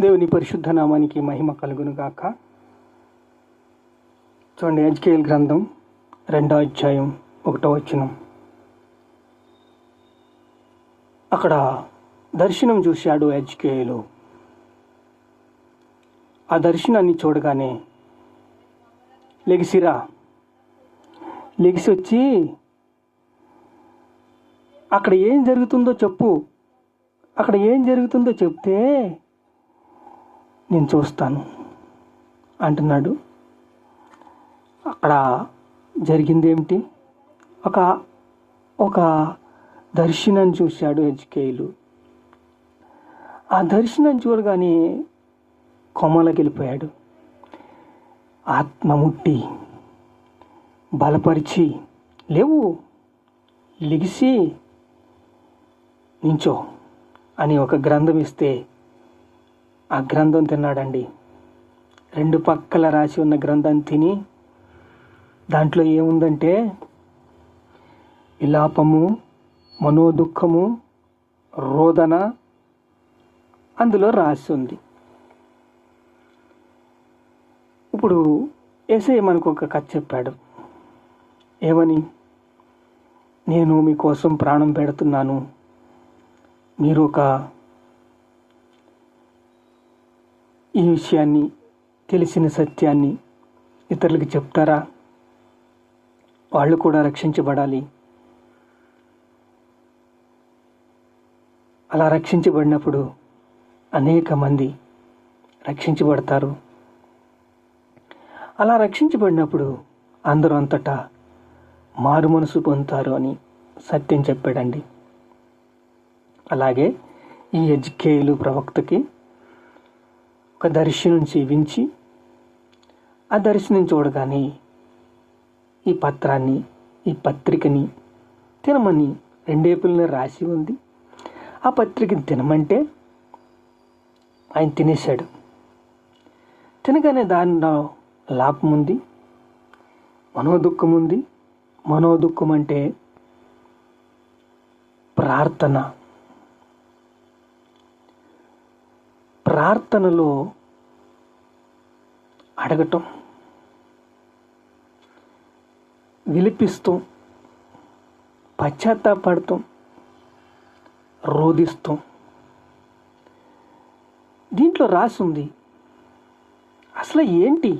దేవుని పరిశుద్ధ నామానికి మహిమ కలుగును గాక చూడండి హెచ్కేఎల్ గ్రంథం రెండో అధ్యాయం ఒకటో వచనం. అక్కడ దర్శనం చూశాడు హెచ్కేఎలు ఆ దర్శనాన్ని చూడగానే లెగిసిరా. లెగిసి వచ్చి అక్కడ ఏం జరుగుతుందో చెప్పు. అక్కడ ఏం జరుగుతుందో చెప్తే నేను చూస్తాను అంటున్నాడు. అక్కడ జరిగింది ఏమిటి ఒక ఒక దర్శనం చూశాడు హెచ్కేయులు ఆ దర్శనం చూడగానే కొమ్మలకి వెళ్ళిపోయాడు. ఆత్మ ముట్టి బలపరిచి లేవు లిగిసి నించో అని ఒక గ్రంథం ఇస్తే ఆ గ్రంథం తిన్నాడండి. రెండు పక్కల రాసి ఉన్న గ్రంథం తిని దాంట్లో ఏముందంటే విలాపము మనోదుఖము రోదన అందులో రాసి ఉంది. ఇప్పుడు ఏసై మనకు ఒక కథ చెప్పాడు. ఏమని? నేను మీకోసం ప్రాణం పెడుతున్నాను. మీరు ఒక ఈ విషయాన్ని తెలిసిన సత్యాన్ని ఇతరులకు చెప్తారా? వాళ్ళు కూడా రక్షించబడాలి. అలా రక్షించబడినప్పుడు అనేక మంది రక్షించబడతారు. అలా రక్షించబడినప్పుడు అందరూ అంతటా మారు మనసు పొందుతారు అని సత్యం చెప్పాడండి. అలాగే ఈ ఎజ్కేయులు ప్రవక్తకి ఒక దర్శనం చేయించి ఆ దర్శనం చూడగానే ఈ పత్రాన్ని ఈ పత్రికని తినమని రెండేపులని రాసి ఉంది. ఆ పత్రికని తినమంటే ఆయన తినేశాడు. తినగానే దానిలో లాభం ఉంది మనోదుఖం ఉంది. మనోదుఖం అంటే ప్రార్థన. ప్రార్థనలో అడగటం విలిపిస్తూ పశ్చాత్తాపడతాం రోధిస్తూ. దీంట్లో రాసి ఉంది అసలు ఏంటి?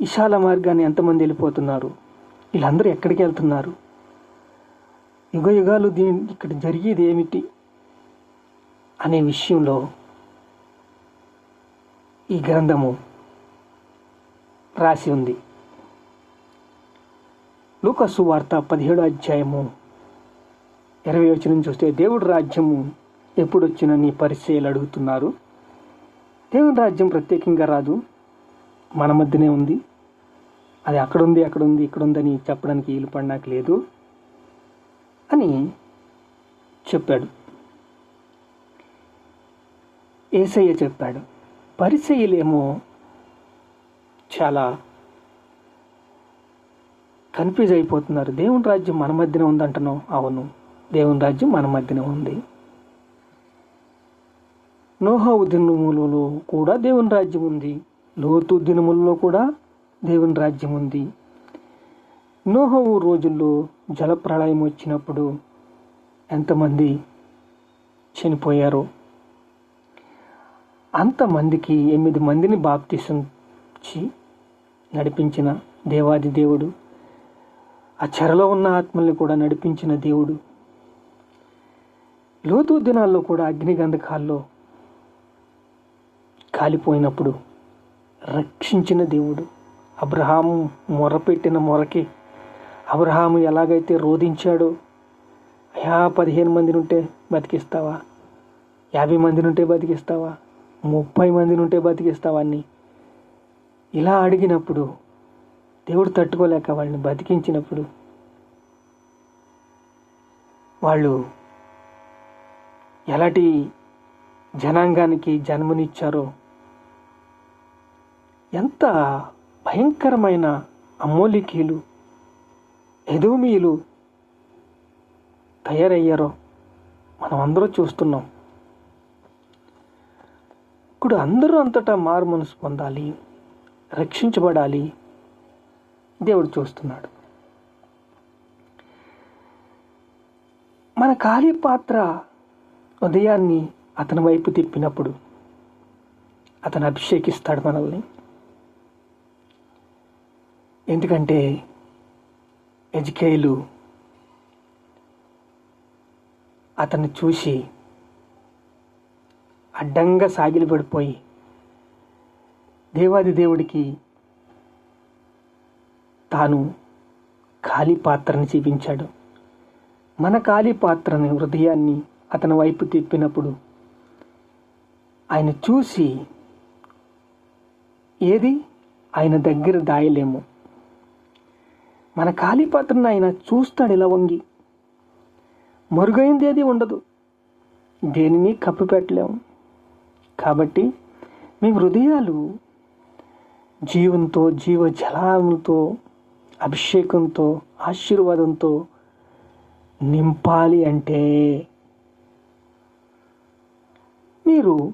విశాల మార్గాన్ని ఎంతమంది వెళ్ళిపోతున్నారు? వీళ్ళందరూ ఎక్కడికి వెళ్తున్నారు? యుగ యుగాలు దీని ఇక్కడ జరిగేది ఏమిటి? అనే విషయంలో ఈ గ్రంథము రాసి ఉంది. లూకసు వార్త పదిహేడు అధ్యాయము ఇరవై వచ్చిన చూస్తే దేవుడి రాజ్యము ఎప్పుడు వచ్చినని పరిచయాలు అడుగుతున్నారు. దేవుని రాజ్యం ప్రత్యేకంగా రాదు. మన మధ్యనే ఉంది. అది అక్కడ ఉంది అక్కడ ఉంది ఇక్కడ చెప్పడానికి వీలు పడినాక లేదు అని చెప్పాడు. ఏసయ్య చెప్పాడు పరిచయులేమో చాలా కన్ఫ్యూజ్ అయిపోతున్నారు. దేవుని రాజ్యం మన మధ్యన ఉందంటున్నావు? అవును. దేవుని రాజ్యం మన మధ్యన ఉంది. నోహవు దినములలో కూడా దేవుని రాజ్యం ఉంది. లోతు దినములలో కూడా దేవుని రాజ్యం ఉంది. నోహవు రోజుల్లో జలప్రళయం వచ్చినప్పుడు ఎంతమంది చనిపోయారో అంతమందికి ఎనిమిది మందిని బాప్తిసించి నడిపించిన దేవాది దేవుడు ఆ చెరలో ఉన్న ఆత్మల్ని కూడా నడిపించిన దేవుడు. లోతు దినాల్లో కూడా అగ్నిగంధకాల్లో కాలిపోయినప్పుడు రక్షించిన దేవుడు. అబ్రహాము మొరపెట్టిన మొరకి అబ్రహాము ఎలాగైతే రోధించాడో అయా పదిహేను మంది నుంటే బతికిస్తావా? యాభై మంది నుంటే బతికిస్తావా? ముప్పై మందిని ఉంటే బతికిస్తావని ఇలా అడిగినప్పుడు దేవుడు తట్టుకోలేక వాళ్ళని బతికించినప్పుడు వాళ్ళు ఎలాంటి జనాంగానికి జన్మనిచ్చారో ఎంత భయంకరమైన అమోలికీలు ఎదుమీలు తయారయ్యారో మనం అందరూ చూస్తున్నాం. ఇప్పుడు అందరూ అంతటా మారు మనసు పొందాలి రక్షించబడాలి. దేవుడు చూస్తున్నాడు. మన ఖాళీ పాత్ర ఉదయాన్ని అతని వైపు తిప్పినప్పుడు అతను అభిషేకిస్తాడు మనల్ని. ఎందుకంటే ఎజికేయులు అతన్ని చూసి అడ్డంగా సాగిలి పడిపోయి దేవాది దేవుడికి తాను ఖాళీ పాత్రని చూపించాడు. మన ఖాళీ పాత్రని హృదయాన్ని అతని వైపు తిప్పినప్పుడు ఆయన చూసి ఏది? ఆయన దగ్గర దాయలేము. మన ఖాళీ పాత్రను ఆయన చూస్తాడు ఇలా వంగి. మరుగైంది ఏది ఉండదు. దేనిని కప్పు పెట్టలేము. కాబట్టి మీ హృదయాలు జీవంతో జీవజలాలతో అభిషేకంతో ఆశీర్వాదంతో నింపాలి అంటే మీరు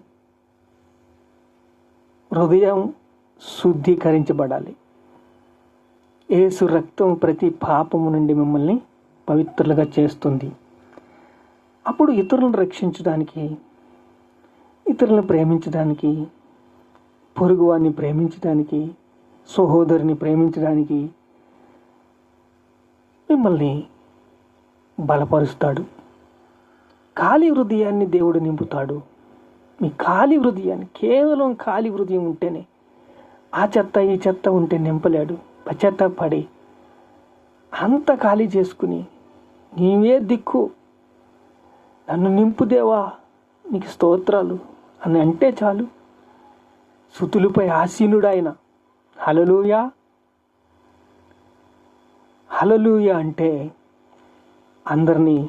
హృదయం శుద్ధీకరించబడాలి. ఏసు రక్తం ప్రతి పాపము నుండి మిమ్మల్ని పవిత్రులుగా చేస్తుంది. అప్పుడు ఇతరులను రక్షించడానికి ఇతరులను ప్రేమించడానికి పొరుగువారిని ప్రేమించడానికి సహోదరిని ప్రేమించడానికి మిమ్మల్ని బలపరుస్తాడు. ఖాళీ హృదయాన్ని దేవుడు నింపుతాడు. మీ ఖాళీ హృదయాన్ని కేవలం ఖాళీ హృదయం ఉంటేనే ఆ చెత్త ఈ చెత్త ఉంటే నింపలేడు. పశ్చాత్తాపడి అంత ఖాళీ చేసుకుని నీవే దిక్కు. నన్ను నింపుదేవా? నీకు స్తోత్రాలు. అని అంటే చాలు. సుతులపై ఆసీనుడాయన హలలుయా హలలుయ అంటే అందరినీ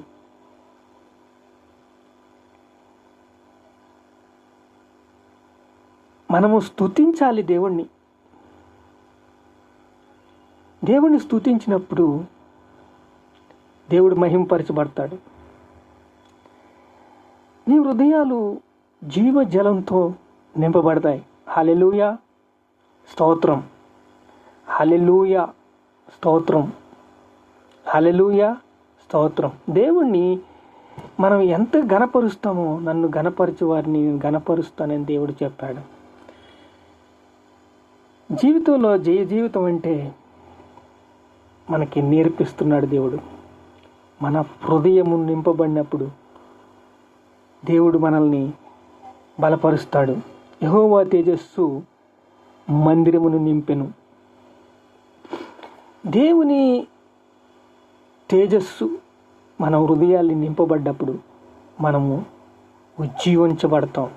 మనము స్తుతించాలి దేవుణ్ణి. దేవుణ్ణి స్తుతించినప్పుడు దేవుడు మహింపరచబడతాడు. నీ హృదయాలు జీవ జలంతో నింపబడతాయి. హలెలూయ స్తోత్రం. హలెలూయ స్తోత్రం. హలెలూయ స్తోత్రం. దేవుణ్ణి మనం ఎంత గనపరుస్తామో నన్ను గనపరచు వారిని నేను గనపరుస్తానని దేవుడు చెప్పాడు. జీవితంలో జయ జీవితం అంటే మనకి నేర్పిస్తున్నాడు దేవుడు. మన హృదయము నింపబడినప్పుడు దేవుడు మనల్ని బలపరుస్తాడు. యహోవా తేజస్సు మందిరమును నింపెను. దేవుని తేజస్సు మన హృదయాల్ని నింపబడ్డప్పుడు మనము ఉజ్జీవించబడతాం.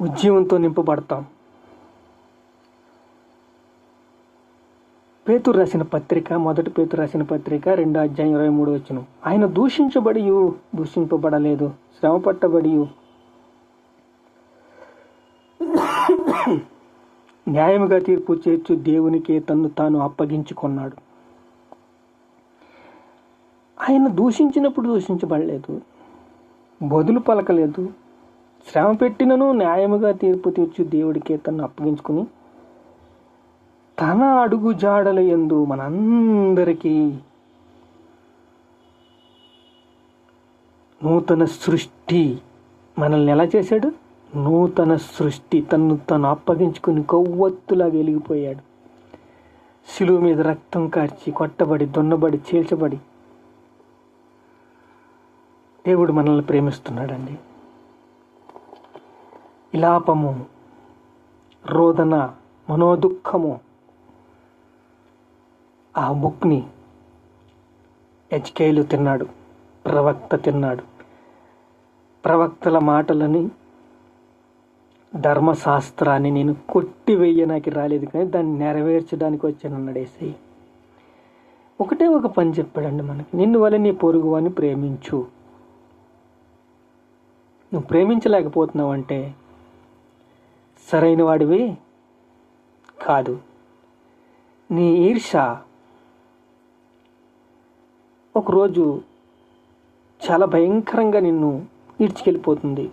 ఉజ్జీవంతో నింపబడతాం. పేతురు రాసిన పత్రిక మొదటి పేతురు రాసిన పత్రిక రెండో అధ్యాయం ఇరవై మూడు వచ్చును ఆయన దూషించబడి దూషింపబడలేదు శ్రమ పట్టబడి న్యాయముగా తీర్పు చేర్చు దేవునికే తన్ను తాను అప్పగించుకున్నాడు. ఆయన దూషించినప్పుడు దూషించబడలేదు బదులు పలకలేదు. శ్రమ పెట్టినను న్యాయముగా తీర్పు తీర్చు దేవుడికే తను అప్పగించుకుని తన అడుగు జాడల ఎందు మనందరికీ నూతన సృష్టి మనల్ని ఎలా చేశాడు? నూతన సృష్టి తను తను అప్పగించుకుని కొవ్వొత్తులా వెలిగిపోయాడు. శిలువ మీద రక్తం కార్చి కొట్టబడి దున్నబడి చీల్చబడి దేవుడు మనల్ని ప్రేమిస్తున్నాడండి. ఇలాపము రోదన మనోదుఖము ఆ బుక్ని హెచ్కేలు తిన్నాడు ప్రవక్త తిన్నాడు. ప్రవక్తల మాటలని ధర్మశాస్త్రాన్ని నేను కొట్టివేయడానికి రాలేదు కానీ దాన్ని నెరవేర్చడానికి వచ్చానన్నాడు ఏసై. ఒకటే ఒక పని చెప్పాడండి మనకి నిన్ను వల్ల నీ పొరుగు అని ప్రేమించు. నువ్వు ప్రేమించలేకపోతున్నావు అంటే సరైన వాడివి కాదు. నీ ఈర్ష ఒకరోజు చాలా భయంకరంగా నిన్ను ఈడ్చుకెళ్ళిపోతుంది.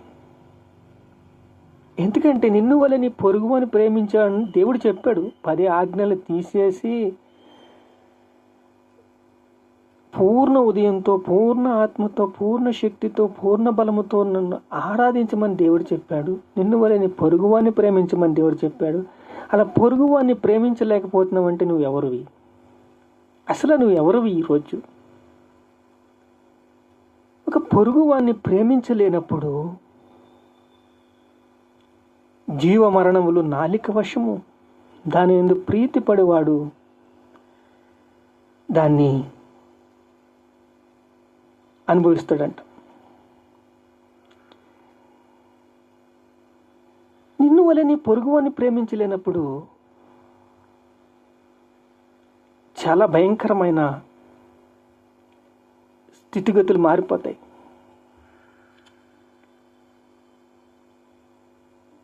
ఎందుకంటే నిన్ను వల్ల నీ పొరుగు అని ప్రేమించాడని దేవుడు చెప్పాడు. పది ఆజ్ఞలు తీసేసి పూర్ణ ఉదయంతో పూర్ణ ఆత్మతో పూర్ణ శక్తితో పూర్ణ బలముతో నన్ను ఆరాధించమని దేవుడు చెప్పాడు. నిన్ను వల్ల నీ పొరుగువాన్ని ప్రేమించమని దేవుడు చెప్పాడు. అలా పొరుగువాన్ని ప్రేమించలేకపోతున్నావు అంటే నువ్వు ఎవరివి అసలు నువ్వు ఎవరివి ఈరోజు ఒక పొరుగువాన్ని ప్రేమించలేనప్పుడు జీవ మరణములు నాలిక వశము. దాని ఎందు ప్రీతి పడేవాడు దాన్ని అనుభవిస్తాడంట. నిన్ను వల్ల నీ పొరుగువాన్ని ప్రేమించలేనప్పుడు చాలా భయంకరమైన స్థితిగతులు మారిపోతాయి.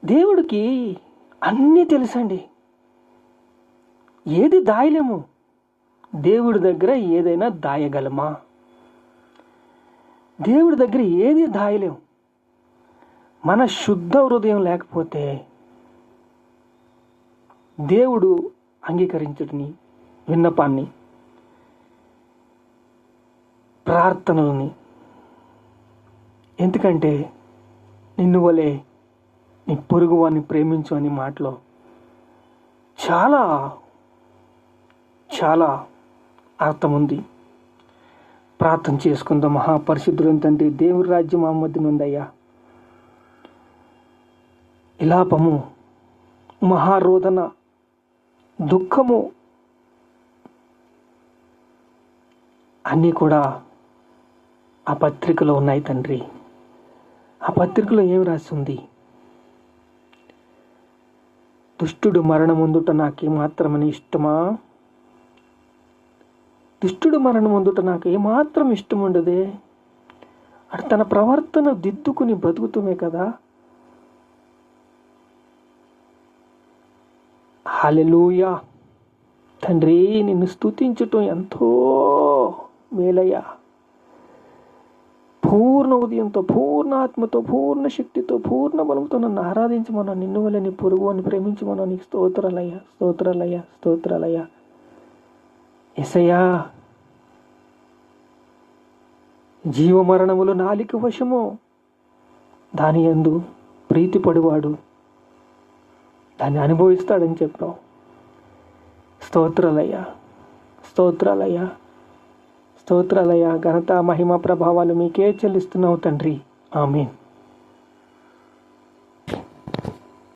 దేవుడికి అన్నీ తెలుసండి. ఏది దాయలేము? దేవుడి దగ్గర ఏదైనా దాయగలమా? దేవుడి దగ్గర ఏది దాయలేము? మన శుద్ధ హృదయం లేకపోతే దేవుడు అంగీకరించడని విన్నపాన్ని ప్రార్థనలని. ఎందుకంటే నిన్ను వలే నీ పొరుగు వారిని ప్రేమించు అని మాటలో చాలా చాలా అర్థం ఉంది ప్రార్థన చేసుకుందాం. మహాపరిశుద్ధుడు తండ్రి దేవుడి రాజ్యం మా మధ్యన ఉందయ్యా ఇలాపము మహారోధన దుఃఖము అన్నీ కూడా ఆ పత్రికలో ఉన్నాయి తండ్రి. ఆ పత్రికలో ఏం రాసింది? దుష్టుడు మరణముందుట నాకేమాత్రమని ఇష్టమా? దుష్టుడు మరణముందుట నాకు ఏమాత్రం ఇష్టం ఉండదే అటు తన ప్రవర్తన దిద్దుకుని బతుకుతుమే కదా. హాలెలూయా! తండ్రి నిన్ను స్తుతించటం ఎంతో మేలయ్యా. పూర్ణ ఉదయంతో పూర్ణ ఆత్మతో పూర్ణ శక్తితో పూర్ణ బలంతో నన్ను ఆరాధించమన్నా నిన్ను వల్ల నీ పొరుగు అని ప్రేమించమన్నా నీకు స్తోత్రాలయ్యా స్తోత్రాలయ్యా స్తోత్రాలయ్యా. ఎసయ్యా జీవమరణములు నాలిక వశము దాని యందు ప్రీతిపడివాడు. దాన్ని అనుభవిస్తాడని చెప్పావు. స్తోత్రాలయ్యా స్తోత్రాలయ్యా. స్తోత్రాలయ ఘనత మహిమ ప్రభావాలు మీకే చెల్లిస్తున్నావు తండ్రి. ఆమెన్.